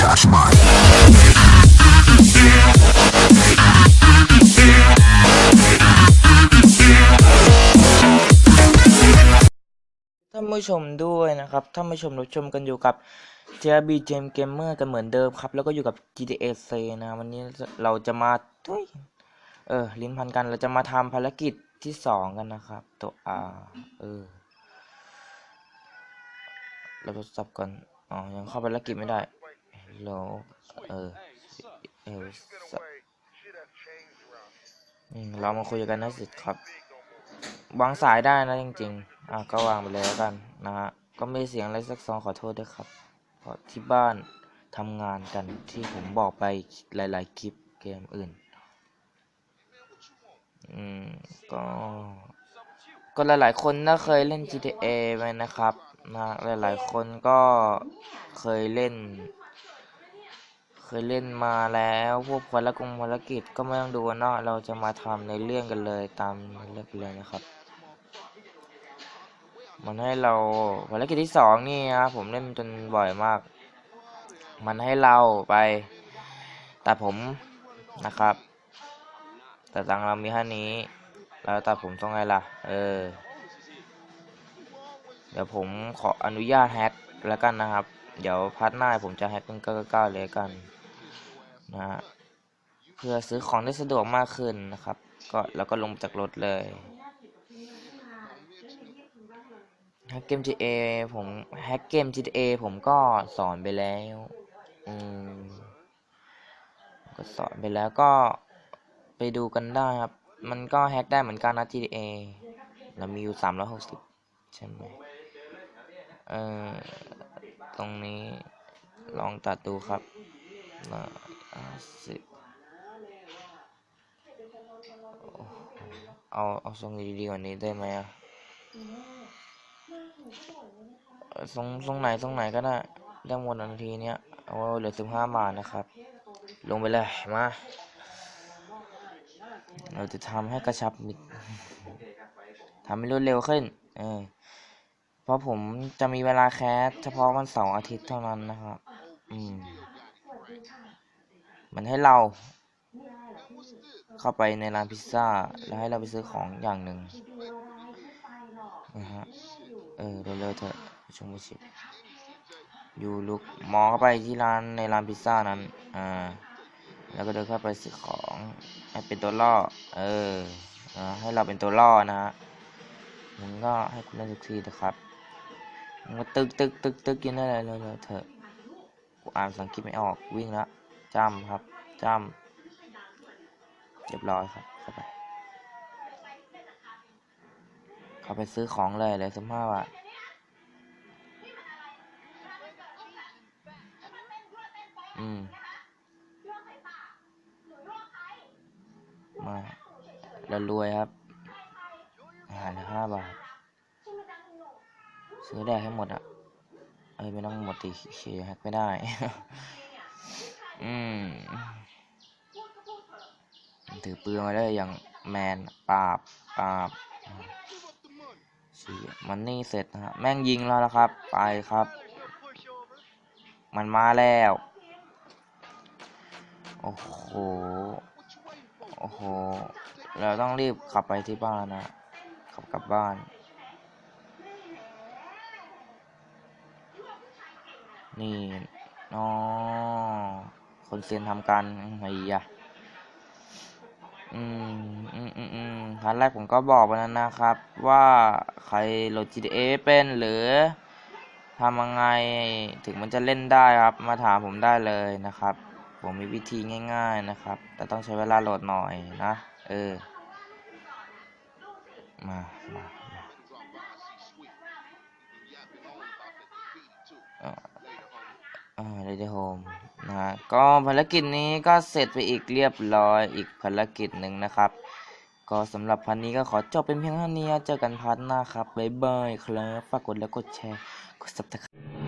touch mine. ท่านผู้ชมด้วยนะครับ ท่านผู้ชมรับชมกันอยู่กับ JB Jam Gamer กันเหมือนเดิมครับ แล้วก็อยู่กับ GTA C นะวันนี้เราจะมาเออลิ้นพันกัน เราจะมาทำภารกิจที่สองกันนะครับ ตัว R เออ เราทดสอบก่อน อ๋อ ยังเข้าภารกิจไม่ได้ เออเอออืมเรามาคุยกันนะสิครับ วางสายได้นะจริงๆ อะก็วางไปแล้วกันนะฮะ ก็ไม่เสียงอะไรสักสองขอโทษด้วยครับ เพราะที่บ้านทำงานกันที่ผมบอกไปหลาย ๆ คลิปเกมอื่น อืม ก็ ก็หลาย ๆ คนน่าเคยเล่น GTA ไหมนะครับ นะ หลาย ๆ คนก็เคยเล่น เคยเล่นมาแล้วพวกภารกงภารกิจก็ไม่ต้องดูเนาะเราจะมาทำในเรื่องกันเลยตามเรื่องเลยนะครับ มันให้เราภารกิจที่สองนี่นะผมเล่นจนบ่อยมาก มันให้เราไปตัดผมนะครับแต่ตังเรามีแค่นี้แล้วตัดผมต้องไงล่ะ เออ เดี๋ยวผมขออนุญาตแฮกแล้วกันนะครับ เดี๋ยวพาร์ทหน้าผมจะแฮกเป็นก้าเลยกัน นะฮะเพื่อซื้อของได้สะดวกมากขึ้นนะครับ ก็แล้วก็ลงจากรถเลยแฮกเกม GTA ผมแฮกเกม GTA ผมก็สอนไปแล้วอืมก็สอนไปแล้วก็ไปดูกันได้ครับ มันก็แฮกได้เหมือนกันนะ GTA เรามีอยู่สามร้อยหกสิบใช่ไหมเออตรงนี้ลองตัดดูครับอยห้า สิบเอาเอาทรงดีๆกว่านี้ได้ไหมอะเอ่อทรงทรงไหนทรงไหนก็ได้ได้หมดนาทีเนี้ยเอาเหลือสิบห้าบาทนะครับ ลงไปเลยมาเราจะทำให้กระชับมิดทำให้รวดเร็วขึ้น เออ เพราะผมจะมีเวลาแคสเฉพาะวันเสาร์อาทิตย์เท่านั้นนะครับ อืม มันให้เราเข้าไปในร้านพิซซ่า แล้วให้เราไปซื้อของอย่างหนึ่งนะฮะ เออเร็วๆเถอะชมผู้ชิบอยู่ลุกมองเข้าไปที่ร้านในร้านพิซซ่านั้น อ่า แล้วก็เดินเข้าไปซื้อของให้เป็นตัวล่อ เอออ่าให้เราเป็นตัวล่อนะฮะมึงก็ให้คุณเล่นสักทีนะครับมึงก็ตึกตึกตึกตึกกินได้เลยเลยเถอะ กูอ่านภาษาอังกฤษไม่ออกวิ่งละ จำครับจำเรียบร้อยครับเข้าไปเข้าไปซื้อของเลยเลยสิบห้าบาทอืมมาแล้วรวยครับอาหารห้าบาท ซื้อแดกให้หมดอะเอ้ยไม่ต้องหมดตีเคแฮกไม่ได้ อืมถือปืนมาได้อย่างแมนปราบปราบสี่มันนี่เสร็จนะฮะแม่งยิงแล้วนะครับ ไปครับ มันมาแล้ว โอ้โห โอ้โห เราต้องรีบขับไปที่บ้านนะ ขับกลับบ้าน นี่น้อ คนเซียนทำการไอ้ยะอืมอืมอืมอืมครั้งแรกผมก็บอกไปแล้วนะครับ ว่าใครโหลด GTA เป็นหรือทำยังไงถึงมันจะเล่นได้ครับ มาถามผมได้เลยนะครับ ผมมีวิธีง่าย ๆนะครับ แต่ต้องใช้เวลาโหลดหน่อยนะ เออ มามามาเอ่ออ่าเรดโฮม นะก็ภารกิจนี้ก็เสร็จไปอีกเรียบร้อยอีกภารกิจหนึ่งนะครับ ก็สำหรับพันนี้ก็ขอจบเป็นเพียงเท่านี้เจอกันพาร์ทหน้าครับบ๊ายบายครับฝากกดแล้วกดแชร์กด subscribe